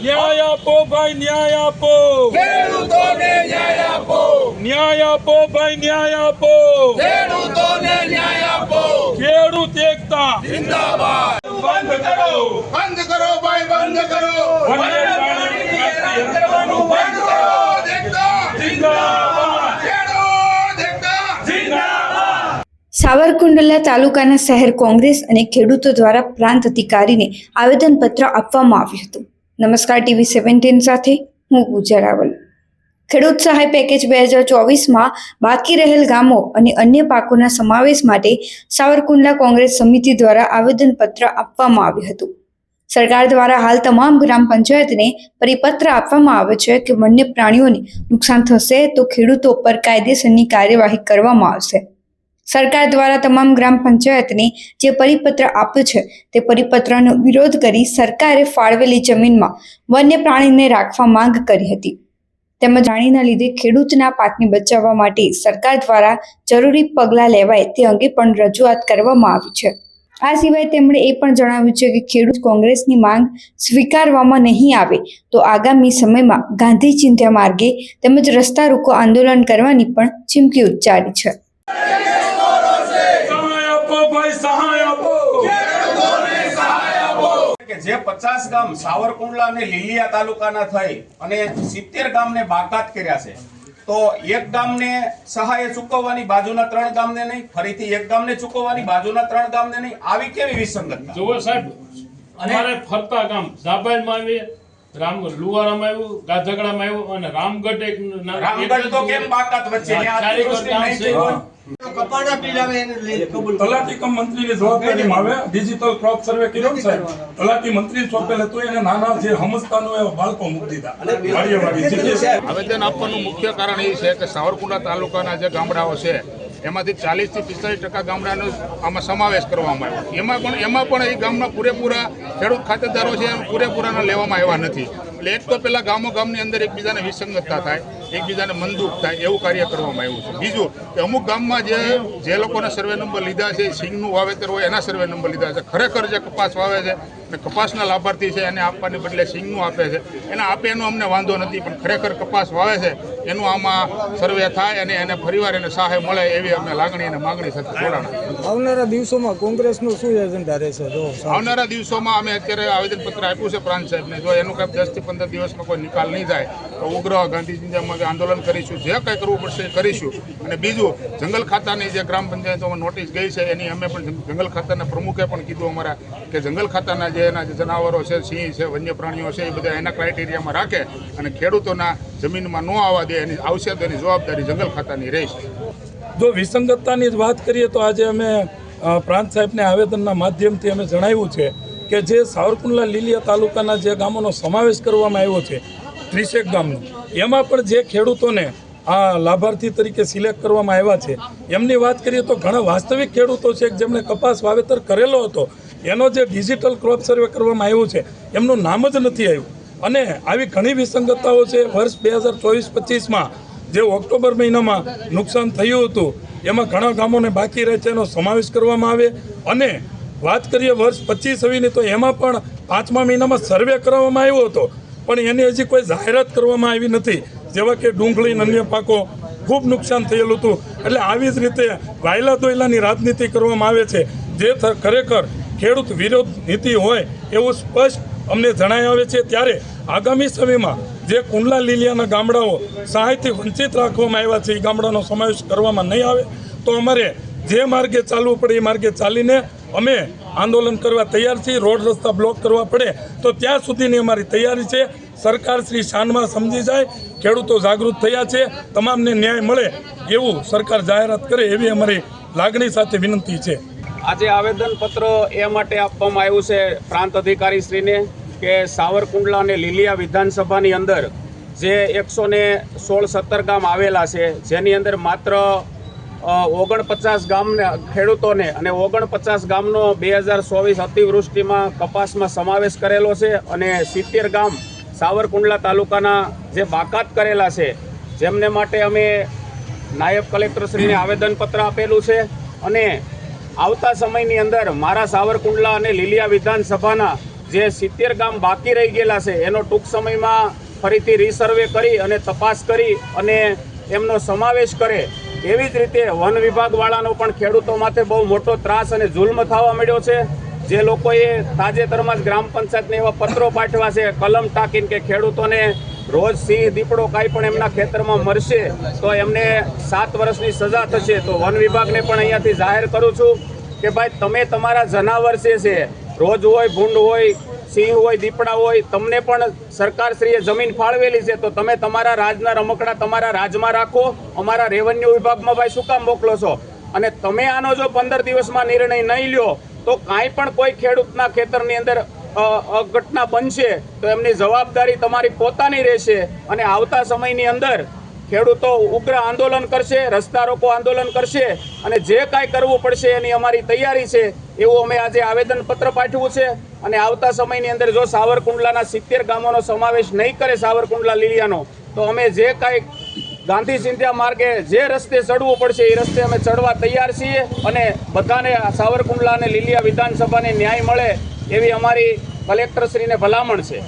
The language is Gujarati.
ન્યાય આપો ભાઈ ન્યાય આપો ખેડૂતોને ન્યાય આપો ન્યાય આપો ભાઈ ન્યાય આપો ખેડૂતોને ન્યાય આપો ખેડૂત એકતા જિંદાબાદ બંધ કરો બંધ કરો ભાઈ બંધ કરો સાવરકુંડલા તાલુકાના શહેર કોંગ્રેસ અને ખેડૂતો દ્વારા પ્રાંત અધિકારીને આવેદનપત્ર આપવામાં આવ્યું હતું. નમસ્કાર ટીવી સેવન્ટીન સાથે હું પૂજા રાવલ. ખેડૂત સહાય પેકેજ બે હજાર ચોવીસમાં બાકી રહેલ ગામો અને અન્ય પાકોના સમાવેશ માટે સાવરકુંડલા કોંગ્રેસ સમિતિ દ્વારા આવેદનપત્ર આપવામાં આવ્યું હતું. સરકાર દ્વારા હાલ તમામ ગ્રામ પંચાયતને પરિપત્ર આપવામાં આવે છે કે વન્ય પ્રાણીઓને નુકસાન થશે તો ખેડૂતો પર કાયદેસરની કાર્યવાહી કરવામાં આવશે. સરકાર દ્વારા તમામ ગ્રામ પંચાયતને જે પરિપત્ર આપ્યો છે, તે પરિપત્રનો વિરોધ કરી સરકારે ફાળવેલી જમીનમાં વન્ય પ્રાણીને રાખવા માંગ કરી હતી. તેમજ પ્રાણીના લીધે ખેડૂતના પાકને બચાવવા માટે સરકાર દ્વારા જરૂરી પગલાં લેવાય તે અંગે પણ રજૂઆત કરવામાં આવી છે. આ સિવાય તેમણે એ પણ જણાવ્યું છે કે ખેડૂત કોંગ્રેસની માંગ સ્વીકારવામાં નહીં આવે, તો આગામી સમયમાં ગાંધી ચિંધ્યા માર્ગે તેમજ રસ્તા રોકો આંદોલન કરવાની પણ ચીમકી ઉચ્ચારી છે સહાય આપો ભાઈ સહાય આપો કે જે પચાસ ગામ સાવરકુંડલા અને લીલિયા તાલુકાના થઈ અને સિત્તેર ગામને બાકાત કર્યા છે તો એક ગામને સહાય ચૂકવવાની બાજુના ત્રણ ગામને નહીં ફરીથી એક ગામને ચૂકવવાની બાજુના ત્રણ ગામને નહીં. આવી કેવી વિસંગત જુઓ સાહેબ અમારે ફરતા ગામ ઝાબાઈમાં આવી રામ લુવારામાં આવ્યું ગાધગડામાં આવ્યું અને રામગઢ એક રામગઢ તો કેમ બાકાત વચ્ચે? ત્યાં અતિવૃષ્ટિ નહીં થઈ હોય તલાટી મંત્રીની જવાબદારીમાં આવે ડિજિટલ ક્રોપ સર્વે કર્યો ને સાહેબ. તલાટી મંત્રી સોંપેલ હતું એને નાના જે સમજતા નો એવા બાળકો મૂકી દીધા. આવેદન આપવાનું મુખ્ય કારણ એ છે કે સાવરકુંડલા તાલુકાના જે ગામડાઓ છે એમાંથી ચાલીસથી પિસ્તાલીસ ટકા ગામડાનો આમાં સમાવેશ કરવામાં આવ્યો. એમાં પણ એમાં પણ એ ગામના પૂરેપૂરા ખેડૂત ખાતેદારો છે પૂરેપૂરાના લેવામાં આવ્યા નથી. એટલે એક તો પેલા ગામો ગામની અંદર એકબીજાને વિસંગતતા થાય, એકબીજાને મનદુખ થાય, એવું કાર્ય કરવામાં આવ્યું છે. બીજું કે અમુક ગામમાં જે જે લોકોના સર્વે નંબર લીધા છે સિંગનું વાવેતર હોય, એના સર્વે નંબર લીધા છે. ખરેખર જે કપાસ વાવે છે અને કપાસના લાભાર્થી છે, એને આપવાને બદલે સિંગનું આપે છે. એને આપે એનો અમને વાંધો નથી, પણ ખરેખર કપાસ વાવે છે એનું આમાં સર્વે થાય અને એને ફરીવાર એને સહાય મળે એવી અમે લાગણી અને માગણી સાથે જોડાણા. આવનારા દિવસોમાં કોંગ્રેસનું શું એજન્ડા રહેશે જો આવનારા દિવસોમાં અમે અત્યારે આવેદનપત્ર આપ્યું છે પ્રાંત સાહેબને. જો એનું કંઈક દસથી પંદર દિવસમાં કોઈ નિકાલ નહીં થાય, તો ઉગ્ર ગાંધીજીમાં આંદોલન કરીશું. જે કંઈ કરવું પડશે એ કરીશું. અને બીજું, જંગલ ખાતાની જે ગ્રામ પંચાયતોમાં નોટિસ ગઈ છે, એની અમે પણ જંગલ ખાતાના પ્રમુખે પણ કીધું અમારા કે જંગલ ખાતાના જે એના જે જનાવરો છે, સિંહ છે વન્ય પ્રાણીઓ છે, એ બધા એના ક્રાઇટેરિયામાં રાખે અને ખેડૂતોના જમીનમાં ન આવવા દે એની આવશે તો એની જવાબદારી જંગલ ખાતાની રહેશે. જો વિસંગતતાની જ વાત કરીએ તો આજે અમે પ્રાંત સાહેબને આવેદનના માધ્યમથી અમે જણાવ્યું છે કે જે સાવરકુંડલા લીલિયા તાલુકાના જે ગામોનો સમાવેશ કરવામાં આવ્યો છે ત્રીસેક ગામનો, એમાં પણ જે ખેડૂતોને આ લાભાર્થી તરીકે સિલેક્ટ કરવામાં આવ્યા છે, એમની વાત કરીએ તો ઘણા વાસ્તવિક ખેડૂતો છે જેમણે કપાસ વાવેતર કરેલો હતો, એનો જે ડિજિટલ ક્રોપ સર્વે કરવામાં આવ્યો છે, એમનું નામ જ નથી આવ્યું. અને આવી ઘણી વિસંગતતાઓ છે, વર્ષ બે હજાર ચોવીસ પચીસમાં જે ઓક્ટોબર મહિનામાં નુકસાન થયું હતું, એમાં ઘણા ગામોને બાકી રહે છે એનો સમાવેશ કરવામાં આવે. અને વાત કરીએ વર્ષ પચીસ છવ્વીસની તો એમાં પણ પાંચમા મહિનામાં સર્વે કરવામાં આવ્યો હતો. પણ એની હજી કોઈ જાહેરાત કરવામાં આવી નથી. જેવા કે ડુંગળી અને અન્ય પાકો ખૂબ નુકસાન થયેલું હતું. એટલે આવી જ રીતે વાયલા દોયલાની રાજનીતિ કરવામાં આવે છે. જે ખરેખર ખેડૂત વિરોધ નીતિ હોય એવું સ્પષ્ટ અમને જણાય આવે છે. ત્યારે આગામી સમયમાં જે કુંડલા લીલિયાના ગામડાઓ સહાયથી વંચિત રાખવામાં આવ્યા છે, એ ગામડાનો સમાવેશ કરવામાં નહીં આવે. તો અમારે જે માર્ગે ચાલવું પડે એ માર્ગે ચાલીને અમે આંદોલન કરવા તૈયાર છીએ, રોડ રસ્તા બ્લોક કરવા પડે, તો ત્યાં સુધીની અમારી તૈયારી છે. સરકાર શ્રી શાનમાં સમજી જાય, ખેડૂતો જાગૃત થયા છે, તમામને ન્યાય મળે એવું સરકાર જાહેરાત કરે એવી અમારી લાગણી સાથે વિનંતી છે. આજે આવેદનપત્ર એ માટે આપવામાં આવ્યું છે, પ્રાંત અધિકારી શ્રીને કે સાવરકુંડલા અને લીલિયા વિધાનસભાની અંદર જે એકસો ને સોળ સત્તર ગામ આવેલા છે, જેની અંદર માત્ર ઓગણપચાસ ગામને, ખેડૂતોને અને ઓગણપચાસ ગામનો બે હજાર ચોવીસ અતિવૃષ્ટિમાં કપાસમાં સમાવેશ કરેલો છે અને સિત્તેર ગામ સાવરકુંડલા તાલુકાના જે બાકાત કરેલા છે, જેમને માટે અમે નાયબ કલેક્ટરશ્રીને આવેદનપત્ર આપેલું છે અને આવતા સમયની અંદર મારા સાવરકુંડલા અને લીલિયા વિધાનસભાના જે સિત્તેર ગામ બાકી રહી ગયેલા છે, એનો ટૂંક સમયમાં ફરીથી રિસર્વે કરી અને તપાસ કરી અને એમનો સમાવેશ કરે. એવી જ રીતે વન વિભાગવાળાનો પણ ખેડૂતો માથે બહુ મોટો ત્રાસ અને જુલ્મ થવા મળ્યો છે. જે લોકોએ તાજેતરમાં જ ગ્રામ પંચાયતને એવા પત્રો પાઠવા છે, કલમ ટાંકીને કે ખેડૂતોને રોજ સિંહ, દીપડો કાંઈ પણ એમના ખેતરમાં મરશે તો એમને સાત વર્ષની સજા થશે. તો વન વિભાગને પણ અહીંયાથી જાહેર કરું છું કે ભાઈ, તમે તમારા જનાવર છે રોજ હોય, ભૂંડ હોય, સિંહ હોય, દીપડા હોય, તમને પણ સરકારશ્રીએ જમીન ફાળવેલી છે, તો તમે તમારા રાજના રમકડા તમારા રાજમાં રાખો, અમારા રેવન્યુ વિભાગમાં ભાઈ શું કામ મોકલો છો? અને તમે આનો જો પંદર દિવસમાં નિર્ણય નહીં લ્યો, તો કાંઈ પણ કોઈ ખેડૂતના ખેતરની અંદર અઘટના બનશે, તો એમની જવાબદારી તમારી પોતાની રહેશે, અને આવતા સમયની અંદર ખેડૂતો ઉગ્ર આંદોલન કરશે, રસ્તા રોકો આંદોલન કરશે અને જે કાંઈ કરવું પડશે એની અમારી તૈયારી છે એવું અમે આજે આવેદનપત્ર પાઠવ્યું છે. અને આવતા સમયની અંદર જો સાવરકુંડલાના સિત્તેર ગામોનો સમાવેશ નહીં કરે સાવરકુંડલા લીલિયાનો, તો અમે જે કાંઈ ગાંધી સિંધિયા માર્ગે જે રસ્તે ચડવું પડશે એ રસ્તે અમે ચડવા તૈયાર છીએ અને બધાને સાવરકુંડલા અને લીલિયા વિધાનસભાને ન્યાય મળે એવી અમારી કલેક્ટરશ્રીને ભલામણ છે.